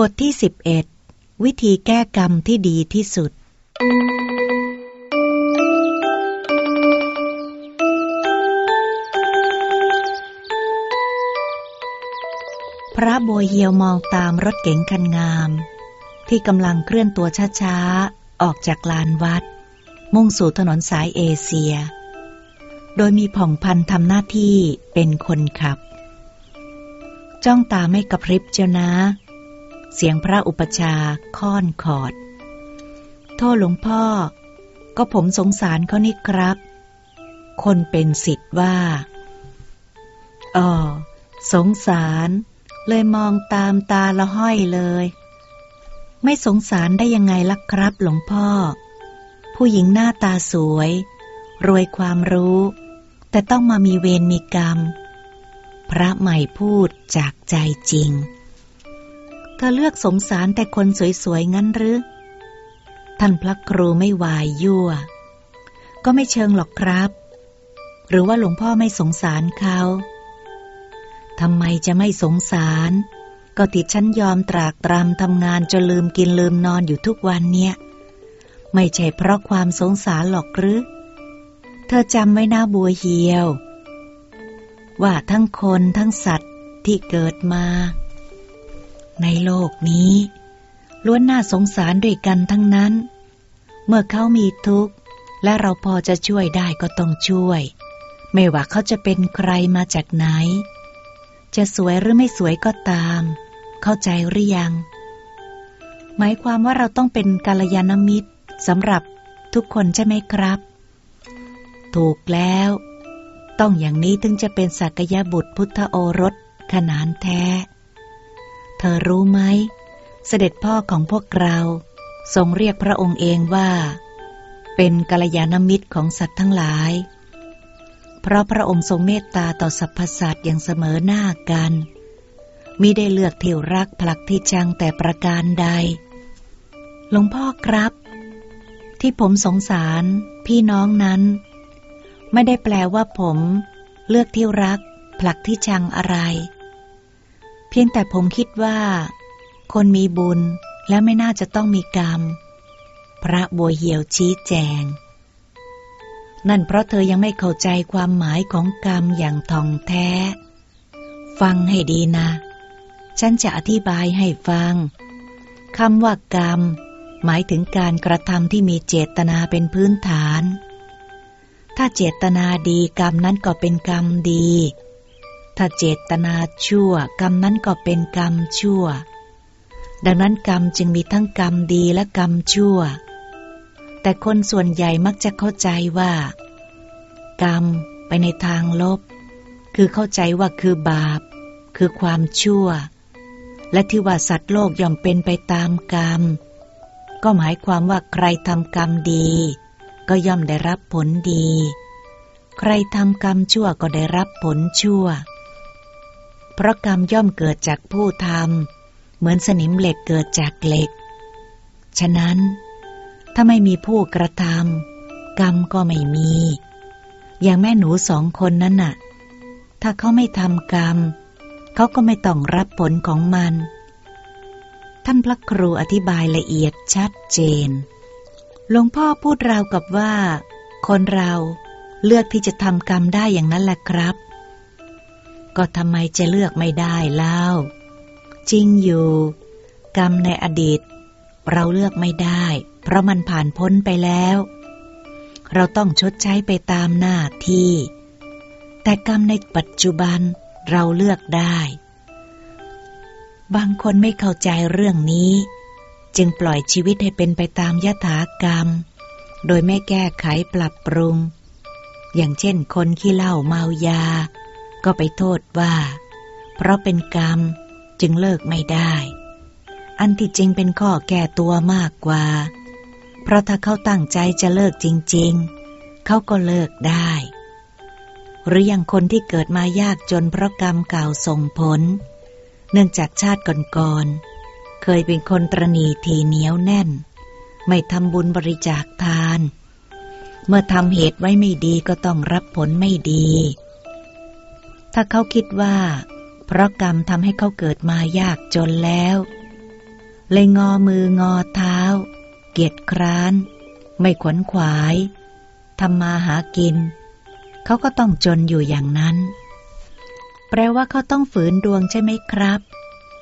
บทที่ 11 วิธีแก้กรรมที่ดีที่สุด พระโบัวเหียวมองตามรถเก๋งคันงาม ที่กำลังเคลื่อนตัวช้าๆ ออกจากลานวัด มุ่งสู่ถนนสายเอเชีย โดยมีผ่องพันทำหน้าที่เป็นคนขับ จ้องตาไม่กระพริบเจ้านะ เสียงพระอุปชาค่อนขอด โทษหลวงพ่อ ก็ผมสงสารเขานี่ครับ คนเป็นสิทธิ์ว่าอ๋อสงสาร เลยมองตามตาละห้อยเลย ไม่สงสารได้ยังไงล่ะครับหลวงพ่อ ผู้หญิงหน้าตาสวย รวยความรู้ แต่ต้องมามีเวรมีกรรม พระใหม่พูดจากใจจริง ธอเลือกสงสารแต่คนสวยๆงั้นหรือ ท่านพระครูไม่วายยั่ว ก็ไม่เชิงหรอกครับ หรือว่าหลวงพ่อไม่สงสารเขาทำไมจะไม่สงสาร ก็ติดฉันยอมตรากตรำทำงานจนลืมกินลืมนอนอยู่ทุกวันเนี่ย ไม่ใช่เพราะความสงสารหรอกหรือ เธอจำไว้นะบัวเหียว ว่าทั้งคนทั้งสัตว์ที่เกิดมา ในโลกนี้ ล้วนน่าสงสารด้วยกันทั้งนั้น เมื่อเขามีทุกข์ และเราพอจะช่วยได้ก็ต้องช่วย ไม่ว่าเขาจะเป็นใครมาจากไหน จะสวยหรือไม่สวยก็ตาม เข้าใจหรือยัง หมายความว่าเราต้องเป็นกาลยานมิตรสำหรับทุกคนใช่ไหมครับ ถูกแล้ว ต้องอย่างนี้ถึงจะเป็นสักยบุตรพุทธโอรสขนานแท้ เธอรู้ไหม เสด็จพ่อของพวกเราทรงเรียกพระองค์เองว่า เป็นกัลยาณมิตรของสัตว์ทั้งหลาย เพราะพระองค์ทรงเมตตาต่อสรรพสัตว์อย่างเสมอหน้ากันมิได้เลือกเที่ยวรักผลักที่จังแต่ประการใด หลวงพ่อครับ ที่ผมสงสารพี่น้องนั้น ไม่ได้แปลว่าผม เลือกเที่ยวรักผลักที่ชังอะไร เพียงแต่ผมคิดว่า คนมีบุญและไม่น่าจะต้องมีกรรม พระบัวเหี่ยวชี้แจง นั่นเพราะเธอยังไม่เข้าใจความหมายของกรรมอย่างท่องแท้ ฟังให้ดีนะ ฉันจะอธิบายให้ฟังคำว่ากรรม หมายถึงการกระทำที่มีเจตนาเป็นพื้นฐาน ถ้าเจตนาดีกรรมนั้นก็เป็นกรรมดี ถ้าเจตนาชั่ว กรรมนั้นก็เป็นกรรมชั่ว ดังนั้นกรรมจึงมีทั้งกรรมดีและกรรมชั่ว แต่คนส่วนใหญ่มักจะเข้าใจว่า กรรมไปในทางลบ คือเข้าใจว่าคือบาป คือความชั่ว และที่ว่าสัตว์โลกย่อมเป็นไปตามกรรม ก็หมายความว่าใครทำกรรมดี ก็ย่อมได้รับผลดี ใครทำกรรมชั่วก็ได้รับผลชั่ว ราะกรรมย่อมเกิดจากผู้ทำเหมือนสนิมเหล็กเกิดจากเหล็ก ฉะนั้น ถ้าไม่มีผู้กระทำกรรมก็ไม่มี อย่างแม่หนูสองคนนั้นน่ะ ถ้าเขาไม่ทำกรรม เขาก็ไม่ต้องรับผลของมัน ท่านพระครูอธิบายละเอียดชัดเจน หลวงพ่อพูดราวกับว่า คนเราเลือกที่จะทำกรรมได้อย่างนั้นแหละครับ ก็ทำไมจะเลือกไม่ได้เล่า จริงอยู่ กรรมในอดีต เราเลือกไม่ได้ เพราะมันผ่านพ้นไปแล้ว เราต้องชดใช้ไปตามหน้าที่ แต่กรรมในปัจจุบันเราเลือกได้ บางคนไม่เข้าใจเรื่องนี้ จึงปล่อยชีวิตให้เป็นไปตามยถากรรม โดยไม่แก้ไขปรับปรุง อย่างเช่นคนขี้เหล้าเมายา ก็ไปโทษว่า เพราะเป็นกรรมจึงเลิกไม่ได้ อันที่จริงเป็นข้อแก้ตัวมากกว่า เพราะถ้าเขาตั้งใจจะเลิกจริง ๆ เขาก็เลิกได้ หรืออย่างคนที่เกิดมายากจนเพราะกรรมเก่าส่งผล เนื่องจากชาติก่อนๆ เคยเป็นคนตรณีทีเหนียวแน่น ไม่ทำบุญบริจาคทาน เมื่อทำเหตุไว้ไม่ดีก็ต้องรับผลไม่ดี ถ้าเขาคิดว่า เพราะกรรมทำให้เขาเกิดมายากจนแล้ว เลยงอมืองอเท้า เกียจคร้าน ไม่ขวนขวายทำมาหากิน เขาก็ต้องจนอยู่อย่างนั้น แปลว่าเขาต้องฝืนดวงใช่ไหมครับ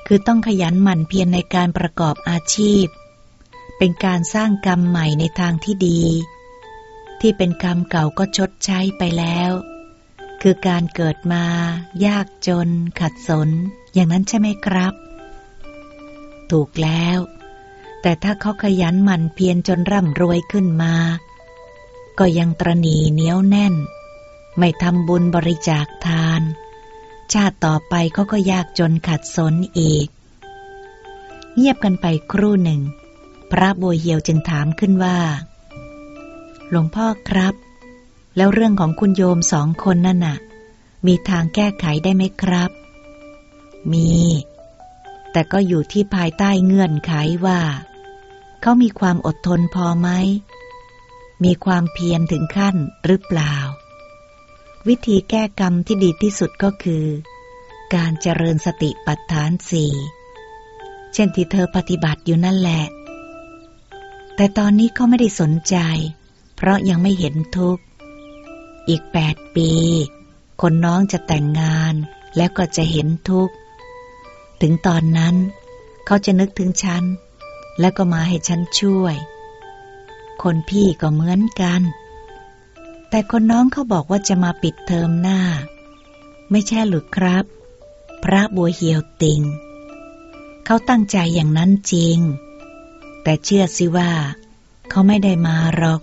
คือต้องขยันหมั่นเพียรในการประกอบอาชีพ เป็นการสร้างกรรมใหม่ในทางที่ดี ที่เป็นกรรมเก่าก็ชดใช้ไปแล้ว คือการเกิดมา ยากจน ขัดสน อย่างนั้นใช่ไหมครับ ถูกแล้ว แต่ถ้าเขาขยันหมั่นเพียรจนร่ำรวยขึ้นมา ก็ยังตรณีเหนียวแน่น ไม่ทำบุญบริจาคทาน ชาติต่อไปเขาก็ยากจนขัดสนอีก เงียบกันไปครู่หนึ่ง พระบัวเหียวจึงถามขึ้นว่า หลวงพ่อครับ แล้วเรื่องของคุณโยมสองคนนั่นน่ะ มีทางแก้ไขได้ไหมครับ มี แต่ก็อยู่ที่ภายใต้เงื่อนไขว่า เขามีความอดทนพอไหม มีความเพียรถึงขั้นหรือเปล่า วิธีแก้กรรมที่ดีที่สุดก็คือ การเจริญสติปัฏฐานสี่เช่นที่เธอปฏิบัติอยู่นั่นแหละ แต่ตอนนี้เขาไม่ได้สนใจ เพราะยังไม่เห็นทุกข์ อีกแปดปี คนน้องจะแต่งงานแล้วก็จะเห็นทุกข์ ถึงตอนนั้น เขาจะนึกถึงฉัน แล้วก็มาให้ฉันช่วย คนพี่ก็เหมือนกัน แต่คนน้องเขาบอกว่าจะมาปิดเทอมหน้า ไม่ใช่หรือครับ พระบัวเหียวติง เขาตั้งใจอย่างนั้นจริง แต่เชื่อสิว่า เขาไม่ได้มาหรอก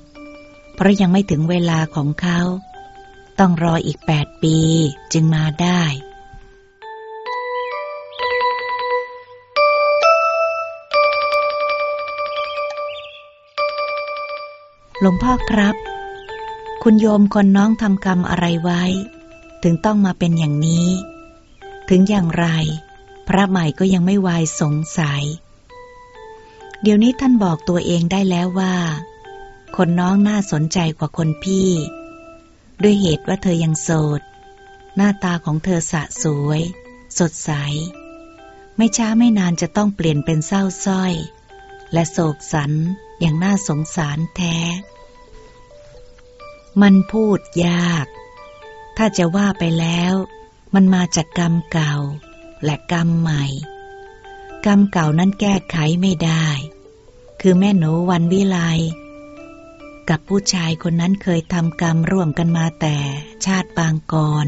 เพราะยังไม่ถึงเวลาของเขา ต้องรออีกแปดปีจึงมาได้ หลวงพ่อครับ คุณโยมคนน้องทำกรรมอะไรไว้ ถึงต้องมาเป็นอย่างนี้ ถึงอย่างไร พระใหม่ก็ยังไม่วายสงสัย เดี๋ยวนี้ท่านบอกตัวเองได้แล้วว่า คนน้องน่าสนใจกว่าคนพี่ ด้วยเหตุว่าเธอยังโสด หน้าตาของเธอสะสวย สดใส ไม่ช้าไม่นานจะต้องเปลี่ยนเป็นเศร้าส้อย และโศกสันอย่างน่าสงสารแท้ มันพูดยาก ถ้าจะว่าไปแล้ว มันมาจากกรรมเก่า และกรรมใหม่ กรรมเก่านั้นแก้ไขไม่ได้ คือแม่หนูวันวิไล กับผู้ชายคนนั้นเคยทำกรรมร่วมกันมาแต่ชาติปางก่อน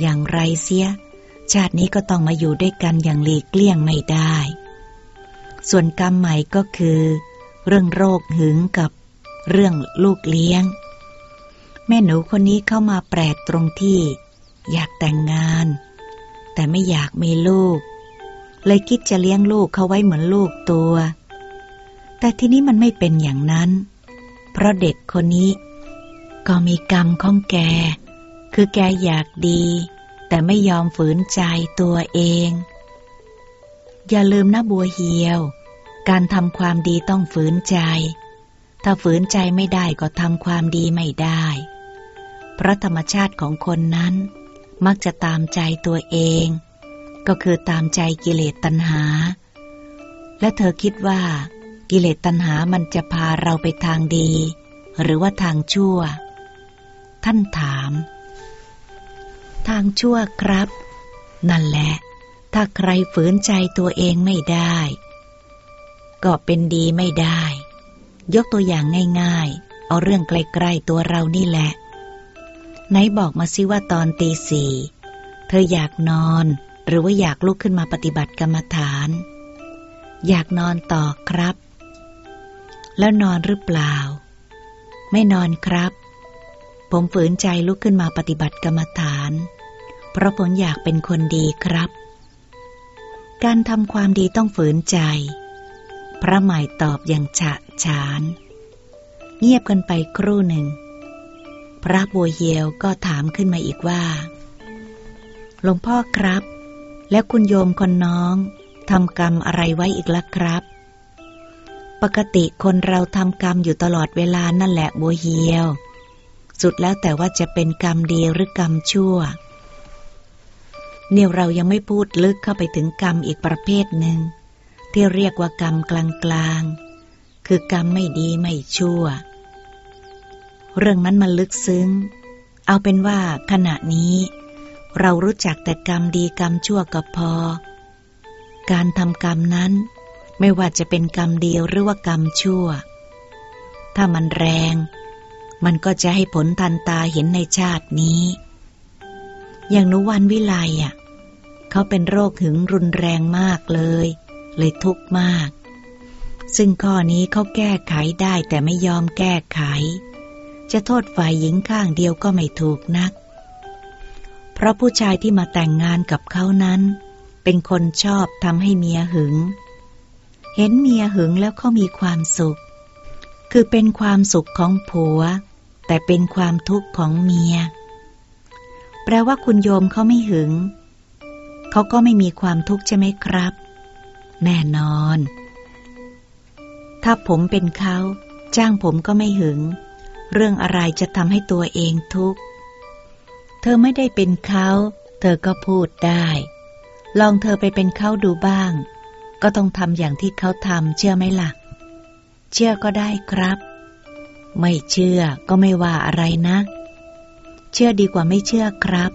อย่างไรเสีย ชาตินี้ก็ต้องมาอยู่ด้วยกันอย่างหลีกเลี่ยงไม่ได้ ส่วนกรรมใหม่ก็คือ เรื่องโรคหึงกับเรื่องลูกเลี้ยง แม่หนูคนนี้เข้ามาแปลกตรงที่ อยากแต่งงาน แต่ไม่อยากมีลูก เลยคิดจะเลี้ยงลูกเขาไว้เหมือนลูกตัว แต่ทีนี้มันไม่เป็นอย่างนั้น เพราะเด็กคนนี้ ก็มีกรรมของแก คือแกอยากดี แต่ไม่ยอมฝืนใจตัวเอง อย่าลืมนะบัวเหียว การทำความดีต้องฝืนใจ ถ้าฝืนใจไม่ได้ก็ทำความดีไม่ได้ เพราะธรรมชาติของคนนั้น มักจะตามใจตัวเอง ก็คือตามใจกิเลสตัณหา และเธอคิดว่า กิเลสตัณหามันจะพาเราไปทางดี หรือว่าทางชั่ว ท่านถาม ทางชั่วครับ นั่นแหละ ถ้าใครฝืนใจตัวเองไม่ได้ ก็เป็นดีไม่ได้ ยกตัวอย่างง่ายๆ เอาเรื่องใกล้ๆตัวเรานี่แหละ ไหนบอกมาสิว่าตอนตีสี่เธออยากนอนหรือว่าอยากลุกขึ้นมาปฏิบัติกรรมฐาน อยากนอนต่อครับ แล้วนอนหรือเปล่า ไม่นอนครับ ผมฝืนใจลุกขึ้นมาปฏิบัติกรรมฐาน เพราะผมอยากเป็นคนดีครับ การทำความดีต้องฝืนใจ พระหม่ตอบอย่างฉะฉาน เงียบกันไปครู่หนึ่ง พระบัวเยวก็ถามขึ้นมาอีกว่า หลวงพ่อครับ แล้วคุณโยมคนน้องทำกรรมอะไรไว้อีกละครับ ปกติคนเราทำกรรมอยู่ตลอดเวลานั่นแหละบัวเหียว สุดแล้วแต่ว่าจะเป็นกรรมดีหรือกรรมชั่ว เนี่ยเรายังไม่พูดลึกเข้าไปถึงกรรมอีกประเภทหนึ่ง ที่เรียกว่ากรรมกลางๆ คือกรรมไม่ดีไม่ชั่ว เรื่องนั้นมันลึกซึ้ง เอาเป็นว่าขณะนี้ เรารู้จักแต่กรรมดีกรรมชั่วก็พอ การทำกรรมนั้น ไม่ว่าจะเป็นกรรมเดียวหรือว่ากรรมชั่ว ถ้ามันแรง มันก็จะให้ผลทันตาเห็นในชาตินี้ อย่างนุวันวิไลอะ เขาเป็นโรคหึงรุนแรงมากเลย เลยทุกข์มาก ซึ่งข้อนี้เขาแก้ไขได้แต่ไม่ยอมแก้ไข จะโทษฝ่ายหญิงข้างเดียวก็ไม่ถูกนัก เพราะผู้ชายที่มาแต่งงานกับเขานั้น เป็นคนชอบทำให้เมียหึง เห็นเมียหึงแล้วเขามีความสุข คือเป็นความสุขของผัว แต่เป็นความทุกข์ของเมีย แปลว่าคุณโยมเขาไม่หึง เขาก็ไม่มีความทุกข์ใช่ไหมครับ แน่นอน ถ้าผมเป็นเขาจ้างผมก็ไม่หึง เรื่องอะไรจะทำให้ตัวเองทุกข์ เธอไม่ได้เป็นเขา เธอก็พูดได้ ลองเธอไปเป็นเขาดูบ้าง ก็ต้องทำอย่างที่เขาทำเชื่อไหมล่ะ เชื่อก็ได้ครับ ไม่เชื่อก็ไม่ว่าอะไรนะ เชื่อดีกว่าไม่เชื่อครับ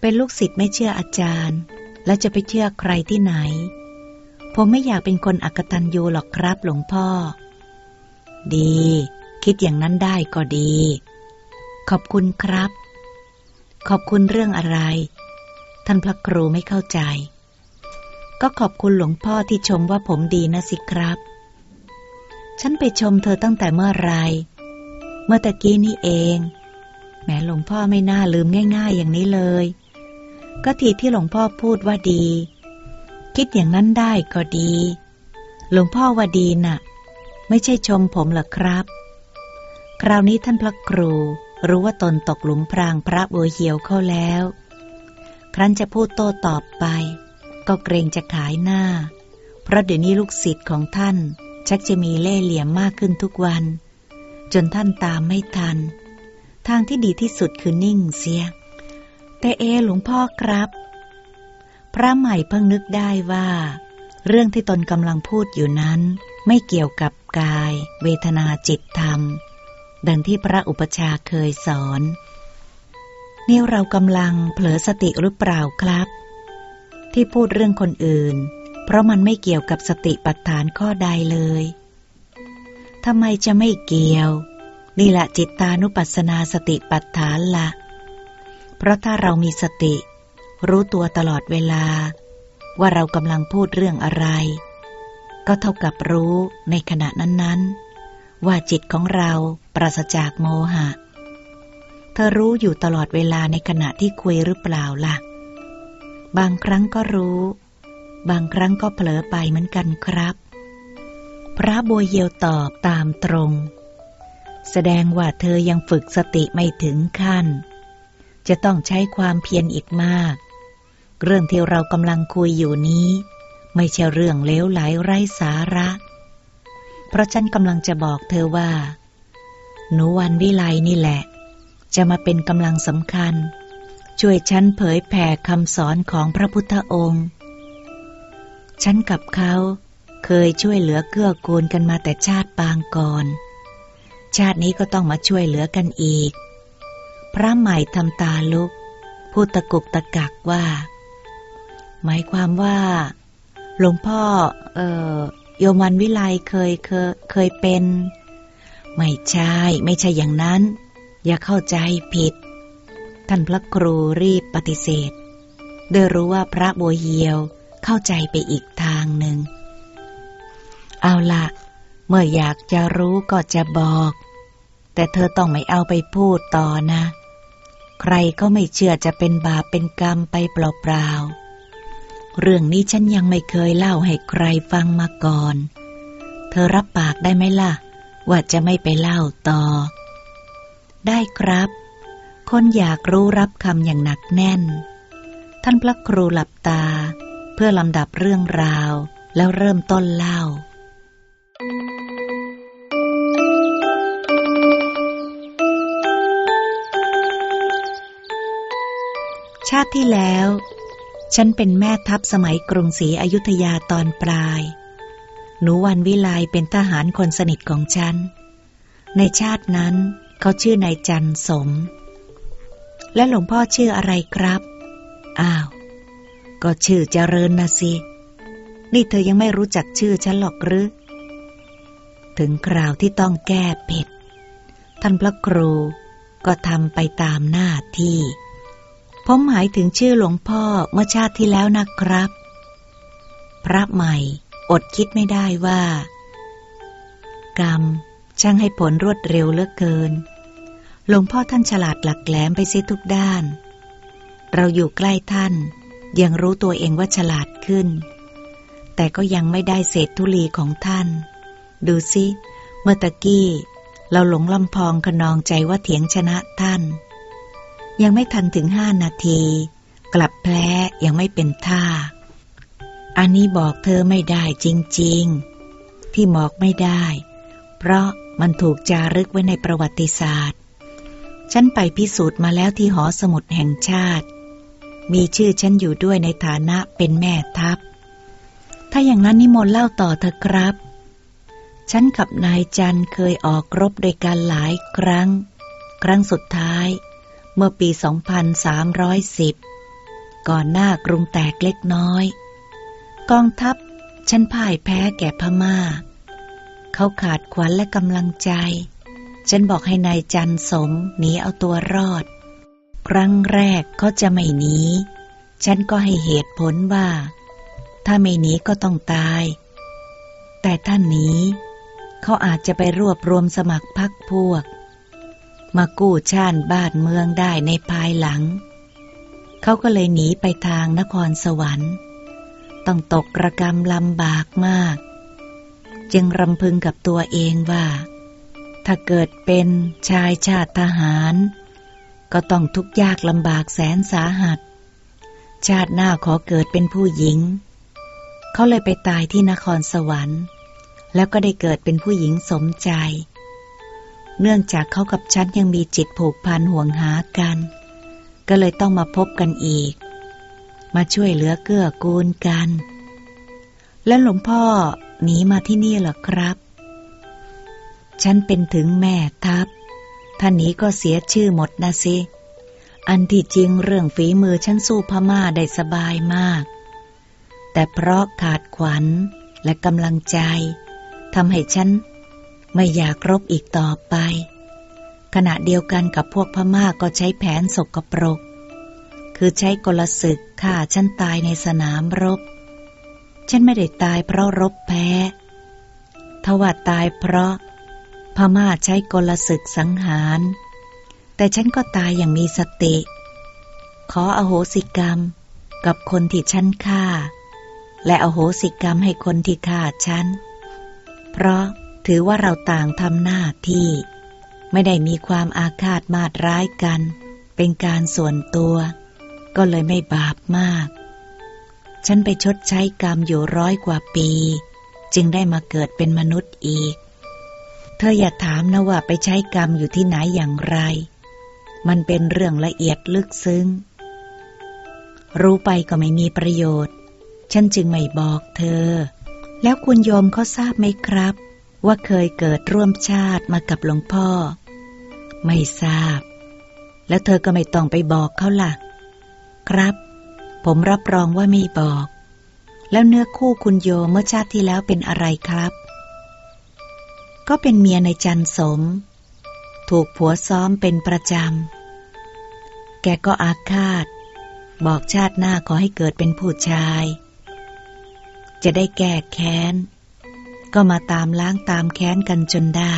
เป็นลูกศิษย์ไม่เชื่ออาจารย์ แล้วจะไปเชื่อใครที่ไหน ผมไม่อยากเป็นคนอักตันยูหรอกครับหลวงพ่อ ดี คิดอย่างนั้นได้ก็ดี ขอบคุณครับ ขอบคุณเรื่องอะไร ท่านพระครูไม่เข้าใจ ก็ขอบคุณหลวงพ่อที่ชมว่าผมดีนะสิครับ ฉันไปชมเธอตั้งแต่เมื่อไรเมื่อตะกี้นี่เองแม้หลวงพ่อไม่น่าลืมง่าย ๆ อย่างนี้เลย ก็ทีที่หลวงพ่อพูดว่าดี คิดอย่างนั้นได้ก็ดี หลวงพ่อว่าดีน่ะ ไม่ใช่ชมผมหรอกครับ คราวนี้ท่านพระครูรู้ว่าตนตกหลุมพรางพระบัวเหียวเข้าแล้ว ครั้นจะพูดโต้ตอบไป ก็เกรงจะขายหน้า เพราะเดี๋ยวนี้ลูกศิษย์ของท่าน ชักจะมีเล่ห์เหลี่ยมมากขึ้นทุกวัน จนท่านตามไม่ทัน ทางที่ดีที่สุดคือนิ่งเสีย แต่เอหลวงพ่อครับ พระใหม่เพิ่งนึกได้ว่า เรื่องที่ตนกำลังพูดอยู่นั้น ไม่เกี่ยวกับกาย เวทนาจิตธรรม ดังที่พระอุปชาเคยสอนนี่เรากำลังเผลอสติหรือเปล่าครับ ที่พูดเรื่องคนอื่น เพราะมันไม่เกี่ยวกับสติปัฏฐานข้อใดเลยทำไมจะไม่เกี่ยว นี่แหละจิตตานุปัสสนาสติปัฏฐานละ เพราะถ้าเรามีสติ รู้ตัวตลอดเวลา ว่าเรากำลังพูดเรื่องอะไร ก็เท่ากับรู้ในขณะนั้นๆ ว่าจิตของเราปราศจากโมหะ เธอรู้อยู่ตลอดเวลาในขณะที่คุยหรือเปล่าล่ะ บางครั้งก็รู้ บางครั้งก็เผลอไปเหมือนกันครับ พระบัวเยียวตอบตามตรง แสดงว่าเธอยังฝึกสติไม่ถึงขั้น จะต้องใช้ความเพียรอีกมาก เรื่องที่เรากำลังคุยอยู่นี้ ไม่ใช่เรื่องเลวไหลไร้สาระ เพราะฉันกำลังจะบอกเธอว่า หนูวันวิไลนี่แหละ จะมาเป็นกำลังสำคัญ ช่วยฉันเผยแผ่คำสอนของพระพุทธองค์ ฉันกับเขาเคยช่วยเหลือเกื้อกูลกันมาแต่ชาติปางก่อน ชาตินี้ก็ต้องมาช่วยเหลือกันอีก พระใหม่ทำตาลุก พูดตะกุกตะกักว่า หมายความว่า หลวงพ่อ เอ่อโยมวันวิไลเคยเคยเคยเป็น ไม่ใช่ ไม่ใช่อย่างนั้น อย่าเข้าใจผิด ท่านพระครูรีบปฏิเสธโดยรู้ว่าพระบัวเหียวเข้าใจไปอีกทางหนึ่ง เอาละเมื่ออยากจะรู้ก็จะบอก แต่เธอต้องไม่เอาไปพูดต่อนะ ใครก็ไม่เชื่อจะเป็นบาปเป็นกรรมไปเปล่าๆ เรื่องนี้ฉันยังไม่เคยเล่าให้ใครฟังมาก่อน เธอรับปากได้ไหมล่ะ ว่าจะไม่ไปเล่าต่อ ได้ครับ คนอยากรู้รับคำอย่างหนักแน่น ท่านพระครูหลับตา เพื่อลำดับเรื่องราวแล้วเริ่มต้นเล่า ชาติที่แล้ว ฉันเป็นแม่ทัพสมัยกรุงศรีอยุธยาตอนปลาย หนูวันวิไลเป็นทหารคนสนิทของฉัน ในชาตินั้นเขาชื่อนายจันสม และหลวงพ่อชื่ออะไรครับ อ้าว ก็ชื่อเจริญนะสิ นี่เธอยังไม่รู้จักชื่อฉันหรอกหรือ ถึงคราวที่ต้องแก้เผ็ด ท่านพระครูก็ทำไปตามหน้าที่ ผมหมายถึงชื่อหลวงพ่อเมื่อชาติที่แล้วนะครับ พระใหม่อดคิดไม่ได้ว่า กรรมช่างให้ผลรวดเร็วเหลือเกิน หลวงพ่อท่านฉลาดหลักแหลมไปเสียทุกด้าน เราอยู่ใกล้ท่าน ยังรู้ตัวเองว่าฉลาดขึ้น แต่ก็ยังไม่ได้เศษทุลีของท่าน ดูสิเมื่อตะกี้ เราหลงลำพองขนองใจว่าเถียงชนะท่าน ยังไม่ทันถึงห้านาที กลับแพ้ยังไม่เป็นท่า อันนี้บอกเธอไม่ได้จริงๆ ที่บอกไม่ได้ เพราะมันถูกจารึกไว้ในประวัติศาสตร์ ฉันไปพิสูจน์มาแล้วที่หอสมุดแห่งชาติ มีชื่อฉันอยู่ด้วยในฐานะเป็นแม่ทัพ ถ้าอย่างนั้นนิมนต์เล่าต่อเถอะครับ ฉันกับนายจันเคยออกรบด้วยกันหลายครั้ง ครั้งสุดท้าย เมื่อปี 2310 ก่อนหน้ากรุงแตกเล็กน้อย กองทัพฉันพ่ายแพ้แก่พมา่า เขาขาดขวัญและกำลังใจ ฉันบอกให้ในายจันสมหนีเอาตัวรอด ครั้งแรกเขาจะไม่หนี ฉันก็ให้เหตุผลว่า ถ้าไม่หนีก็ต้องตาย แต่ท่านหนีเขาอาจจะไปรวบรวมสมัครพรรคพวก มากู้ชาติบ้านเมืองได้ในภายหลัง เขาก็เลยหนีไปทางนครสวรรค์ ต้องตกระกรรมลำบากมาก จึงรำพึงกับตัวเองว่า ถ้าเกิดเป็นชายชาติทหาร ก็ต้องทุกข์ยากลำบากแสนสาหัส ชาติหน้าขอเกิดเป็นผู้หญิง เขาเลยไปตายที่นครสวรรค์ แล้วก็ได้เกิดเป็นผู้หญิงสมใจ เนื่องจากเขากับฉันยังมีจิตผูกพันห่วงหากัน ก็เลยต้องมาพบกันอีก มาช่วยเหลือเกื้อกูลกัน แล้วหลวงพ่อหนีมาที่นี่เหรอครับ ฉันเป็นถึงแม่ทัพ ท่านนี้ก็เสียชื่อหมดนะสิ อันที่จริงเรื่องฝีมือฉันสู้พม่าได้สบายมาก แต่เพราะขาดขวัญและกำลังใจทำให้ฉันไม่อยากรบอีกต่อไป ขณะเดียวกันกับพวกพม่าก็ใช้แผนสกปรก คือใช้กลศึกฆ่าฉันตายในสนามรบ ฉันไม่ได้ตายเพราะรบแพ้ทว่าตายเพราะ พม่าใช้กลศึกสังหาร แต่ฉันก็ตายอย่างมีสติ ขออโหสิกรรมกับคนที่ฉันฆ่า และอโหสิกรรมให้คนที่ฆ่าฉัน เพราะถือว่าเราต่างทำหน้าที่ ไม่ได้มีความอาฆาตมาดร้ายกัน เป็นการส่วนตัว ก็เลยไม่บาปมาก ฉันไปชดใช้กรรมอยู่ร้อยกว่าปี จึงได้มาเกิดเป็นมนุษย์อีก เธออย่าถามนะว่าไปใช้กรรมอยู่ที่ไหนอย่างไร มันเป็นเรื่องละเอียดลึกซึ้ง รู้ไปก็ไม่มีประโยชน์ ฉันจึงไม่บอกเธอ แล้วคุณโยมเขาทราบไหมครับ ว่าเคยเกิดร่วมชาติมากับหลวงพ่อ ไม่ทราบ แล้วเธอก็ไม่ต้องไปบอกเขาล่ะ ครับ ผมรับรองว่าไม่บอก แล้วเนื้อคู่คุณโยเมื่อชาติที่แล้วเป็นอะไรครับ ก็เป็นเมียในจันสม ถูกผัวซ้อมเป็นประจำ แกก็อาฆาต บอกชาติหน้าขอให้เกิดเป็นผู้ชาย จะได้แก้แค้น ก็มาตามล้างตามแค้นกันจนได้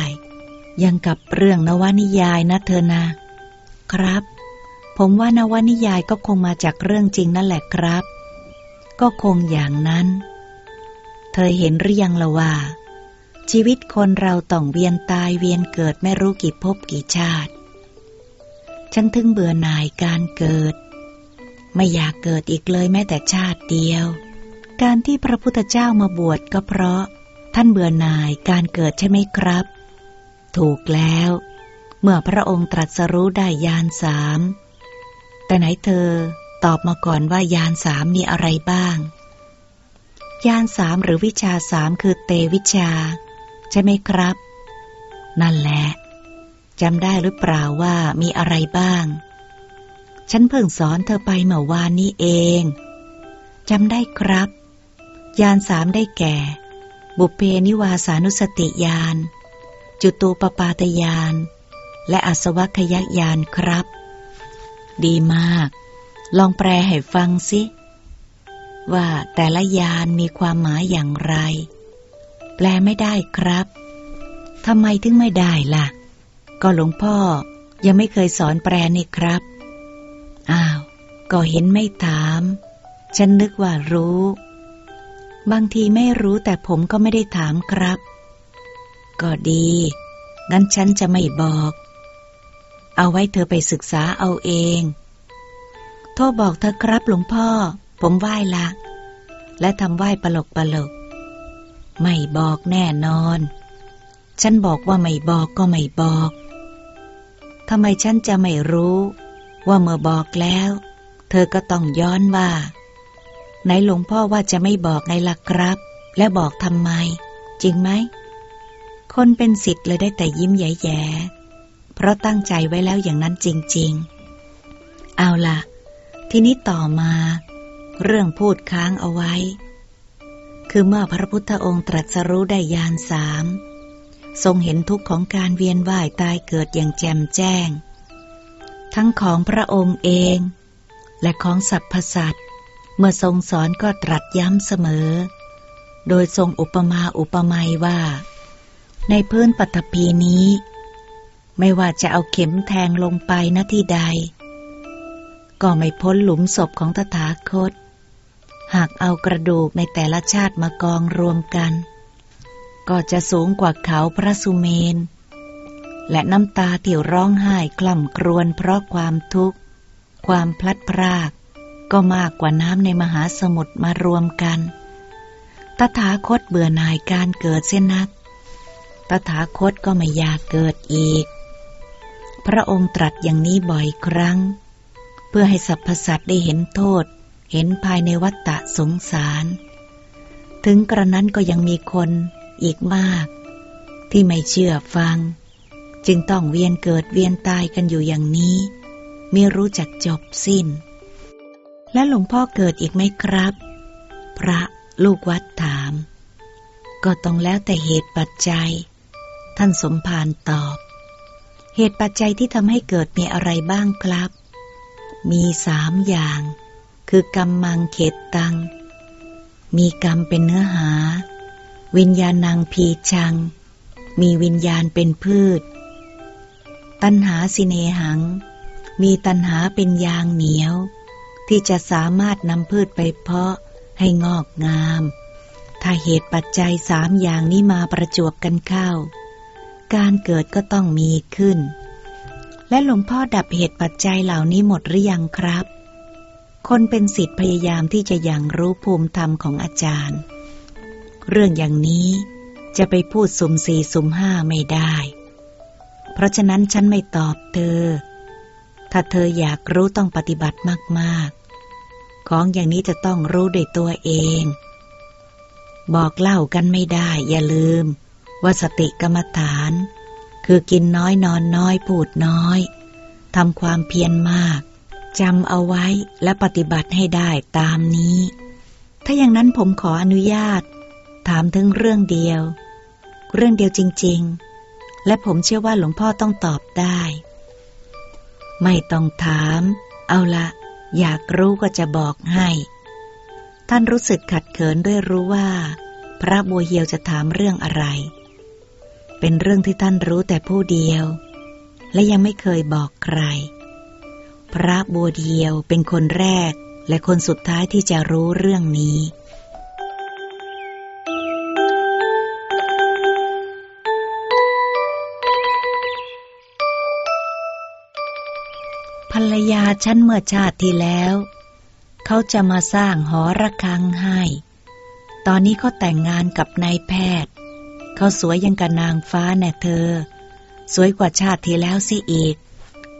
ยังกับเรื่องนวนิยายนะเธอนะครับ ผมว่านวนิยายก็คงมาจากเรื่องจริงนั่นแหละครับ ก็คงอย่างนั้น เธอเห็นหรือยังละว่า ชีวิตคนเราต้องเวียนตายเวียนเกิดไม่รู้กี่ภพกี่ชาติ ฉันถึงเบื่อหน่ายการเกิด ไม่อยากเกิดอีกเลยแม้แต่ชาติเดียว การที่พระพุทธเจ้ามาบวชก็เพราะ ท่านเบื่อหน่ายการเกิดใช่ไหมครับ ถูกแล้ว เมื่อพระองค์ตรัสรู้ได้ยานสามแต่ไหนเธอตอบมาก่อนว่ายานสามมีอะไรบ้าง ยานสามหรือวิชาสามคือเตวิชา ใช่ไหมครับ นั่นแหละจำได้หรือเปล่าว่ามีอะไรบ้าง ฉันเพิ่งสอนเธอไปเมื่อวานนี้เองจำได้ครับ ยานสามได้แก่ บุพเพนิวาสานุสติยาน จุตูปปาตยาน และอสวัคยักยานครับ ดีมาก ลองแปลให้ฟังสิ ว่าแต่ละยานมีความหมายอย่างไร แปลไม่ได้ครับทำไมถึงไม่ได้ล่ะ ก็หลวงพ่อยังไม่เคยสอนแปลนี่ครับ อ้าว ก็เห็นไม่ถาม ฉันนึกว่ารู้ บางทีไม่รู้แต่ผมก็ไม่ได้ถามครับ ก็ดี งั้นฉันจะไม่บอก เอาไว้เธอไปศึกษาเอาเอง โทษบอกเธอครับหลวงพ่อ ผมไหว้ละ และทำไหว้ปลกปลก ไม่บอกแน่นอน ฉันบอกว่าไม่บอกก็ไม่บอกทำไมฉันจะไม่รู้ ว่าเมื่อบอกแล้ว เธอก็ต้องย้อนว่า ไหนหลวงพ่อว่าจะไม่บอกไงล่ะครับ และบอกทำไม จริงไหม คนเป็นสิทธิ์เลยได้แต่ยิ้มแย่ๆเพราะตั้งใจไว้แล้วอย่างนั้นจริง ๆ เอาล่ะทีนี้ต่อมา เรื่องพูดค้างเอาไว้ คือเมื่อพระพุทธองค์ตรัสรู้ได้ยานสามทรงเห็นทุกข์ของการเวียนว่ายตายเกิดอย่างแจ่มแจ้ง ทั้งของพระองค์เอง และของสรรพสัตว์เมื่อทรงสอนก็ตรัสย้ำเสมอ โดยทรงอุปมาอุปไมยว่า ในพื้นปัตภีนี้ ไม่ว่าจะเอาเข็มแทงลงไปณที่ใด ก็ไม่พ้นหลุมศพของตถาคต หากเอากระดูกในแต่ละชาติมากองรวมกัน ก็จะสูงกว่าเขาพระสุเมน และน้ำตาที่ร้องไห้กล่ำกรวนเพราะความทุกข์ ความพลัดพราก ก็มากกว่าน้ำในมหาสมุทรมารวมกัน ตถาคตเบื่อหน่ายการเกิดเส้นนัก ตถาคตก็ไม่อยากเกิดอีก พระองค์ตรัสอย่างนี้บ่อยครั้ง เพื่อให้สรรพสัตว์ได้เห็นโทษ เห็นภายในวัฏฏะสงสาร ถึงกระนั้นก็ยังมีคนอีกมาก ที่ไม่เชื่อฟัง จึงต้องเวียนเกิดเวียนตายกันอยู่อย่างนี้ ไม่รู้จักจบสิ้น และหลวงพ่อเกิดอีกไหมครับ พระลูกวัดถาม ก็ต้องแล้วแต่เหตุปัจจัย ท่านสมภารตอบ เหตุปัจจัยที่ทำให้เกิดมีอะไรบ้างครับ มีสามอย่าง คือกรรมมังเขตตัง มีกรรมเป็นเนื้อหา วิญญาณังพีชัง มีวิญญาณเป็นพืช ตัณหาสิเนหัง มีตัณหาเป็นยางเหนียว ที่จะสามารถนำพืชไปเพาะให้งอกงาม ถ้าเหตุปัจจัยสามอย่างนี้มาประจวบกันเข้า การเกิดก็ต้องมีขึ้นและหลวงพ่อดับเหตุปัจจัยเหล่านี้หมดหรือยังครับ คนเป็นสิทธิ์พยายามที่จะยังรู้ภูมิธรรมของอาจารย์ เรื่องอย่างนี้จะไปพูดสุ่มสี่สุ่มห้าไม่ได้ เพราะฉะนั้นฉันไม่ตอบเธอ ถ้าเธออยากรู้ต้องปฏิบัติมากๆ ของอย่างนี้จะต้องรู้ด้วยตัวเอง บอกเล่ากันไม่ได้ อย่าลืม ว่าสติกรรมฐาน คือกินน้อยนอนน้อยพูดน้อยทำความเพียรมาก จำเอาไว้และปฏิบัติให้ได้ตามนี้ ถ้าอย่างนั้นผมขออนุญาต ถามถึงเรื่องเดียว เรื่องเดียวจริง ๆ และผมเชื่อว่าหลวงพ่อต้องตอบได้ ไม่ต้องถาม เอาละอยากรู้ก็จะบอกให้ ท่านรู้สึกขัดเขินด้วยรู้ว่า พระบัวเหียวจะถามเรื่องอะไร เป็นเรื่องที่ท่านรู้แต่ผู้เดียว และยังไม่เคยบอกใคร พระบัวเดียวเป็นคนแรกและคนสุดท้ายที่จะรู้เรื่องนี้ ภรรยาฉันเมื่อชาติที่แล้ว เขาจะมาสร้างหอระฆังให้ ตอนนี้เขาแต่งงานกับนายแพทย์ เขาสวยยังกับนางฟ้าแน่เธอ สวยกว่าชาติที่แล้วสิอีก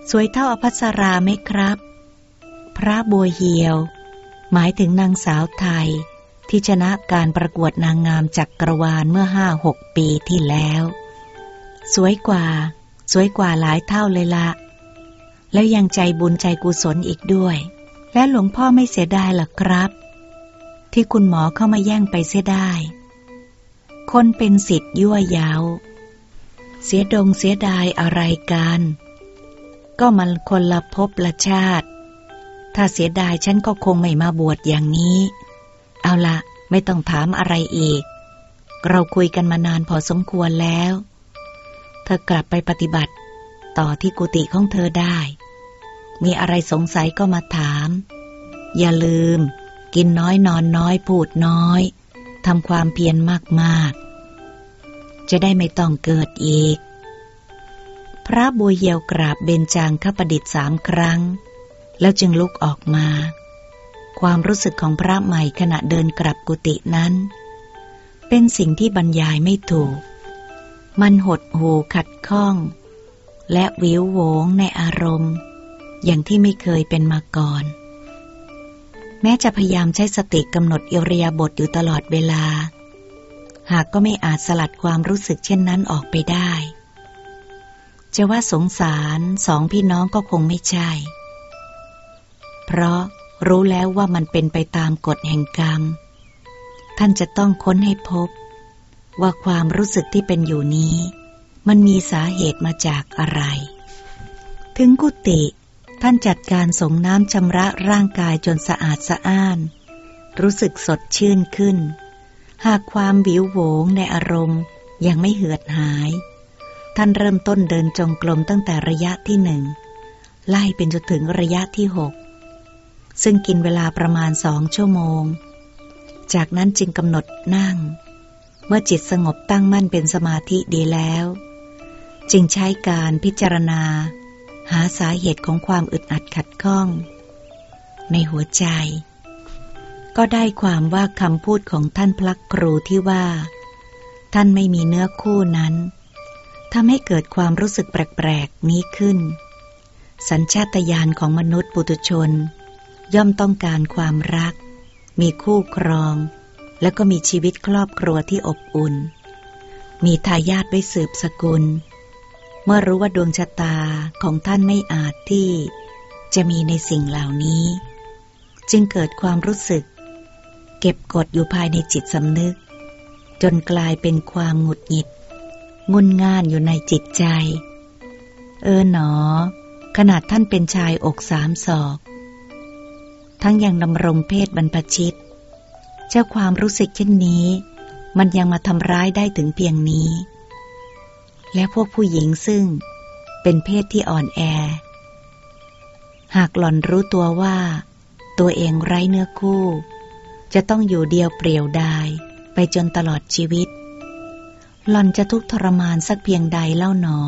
สวยเท่าอภัสราไหมครับ พระบัวเหียว หมายถึงนางสาวไทย ที่ชนะการประกวดนางงามจักกรวาลเมื่อห้าหกปีที่แล้ว สวยกว่า สวยกว่าหลายเท่าเลยละ แล้วยังใจบุญใจกุศลอีกด้วย และหลวงพ่อไม่เสียดายหรอครับ ที่คุณหมอเข้ามาแย่งไปเสียได้ คนเป็นสิทธิ์ยั่วยาวเสียดงเสียดายอะไรกัน ก็มันคนละภพละชาติ ถ้าเสียดายฉันก็คงไม่มาบวชอย่างนี้ เอาละไม่ต้องถามอะไรอีก เราคุยกันมานานพอสมควรแล้ว เธอกลับไปปฏิบัติ ต่อที่กุฏิของเธอได้ มีอะไรสงสัยก็มาถาม อย่าลืม กินน้อยนอนน้อยพูดน้อยทำความเพียรมากๆ จะได้ไม่ต้องเกิดอีก พระบัวเหียวกราบเบญจางคประดิษฐ์สามครั้ง แล้วจึงลุกออกมา ความรู้สึกของพระใหม่ขณะเดินกลับกุฏินั้น เป็นสิ่งที่บรรยายไม่ถูก มันหดหูขัดข้อง และวิวโวงในอารมณ์ อย่างที่ไม่เคยเป็นมาก่อน แม้จะพยายามใช้สติกำหนดอิริยาบถอยู่ตลอดเวลา หากก็ไม่อาจสลัดความรู้สึกเช่นนั้นออกไปได้ จะว่าสงสารสองพี่น้องก็คงไม่ใช่ เพราะรู้แล้วว่ามันเป็นไปตามกฎแห่งกรรม ท่านจะต้องค้นให้พบ ว่าความรู้สึกที่เป็นอยู่นี้ มันมีสาเหตุมาจากอะไร ถึงกุฏิท่านจัดการสงน้ำชำระร่างกายจนสะอาดสะอ้าน รู้สึกสดชื่นขึ้น หากความวิวโหวงในอารมณ์ยังไม่เหือดหาย ท่านเริ่มต้นเดินจงกรมตั้งแต่ระยะที่หนึ่งไล่เป็นจนถึงระยะที่หกซึ่งกินเวลาประมาณสองชั่วโมง จากนั้นจึงกำหนดนั่ง เมื่อจิตสงบตั้งมั่นเป็นสมาธิดีแล้ว จึงใช้การพิจารณา หาสาเหตุของความอึดอัดขัดข้อง ในหัวใจ ก็ได้ความว่าคำพูดของท่านพลักครูที่ว่า ท่านไม่มีเนื้อคู่นั้น ทำให้เกิดความรู้สึกแปลกๆนี้ขึ้น สัญชาตญาณของมนุษย์ปุถุชน ย่อมต้องการความรัก มีคู่ครอง แล้วก็มีชีวิตครอบครัวที่อบอุ่น มีทายาทไว้สืบสกุล เมื่อรู้ว่าดวงชะตาของท่านไม่อาจที่ จะมีในสิ่งเหล่านี้ จึงเกิดความรู้สึก เก็บกดอยู่ภายในจิตสำนึก จนกลายเป็นความหงุดหงิด งุนง่านอยู่ในจิตใจ เออหนอ ขนาดท่านเป็นชายอกสามศอก ทั้งยังดำรงเพศบรรพชิต เจ้าความรู้สึกเช่นนี้ มันยังมาทำร้ายได้ถึงเพียงนี้ และพวกผู้หญิงซึ่งเป็นเพศที่อ่อนแอ หากหล่อนรู้ตัวว่า ตัวเองไร้เนื้อคู่ จะต้องอยู่เดียวเปลี่ยวดายไปจนตลอดชีวิต หล่อนจะทุกข์ทรมานสักเพียงใดเล่าหนอ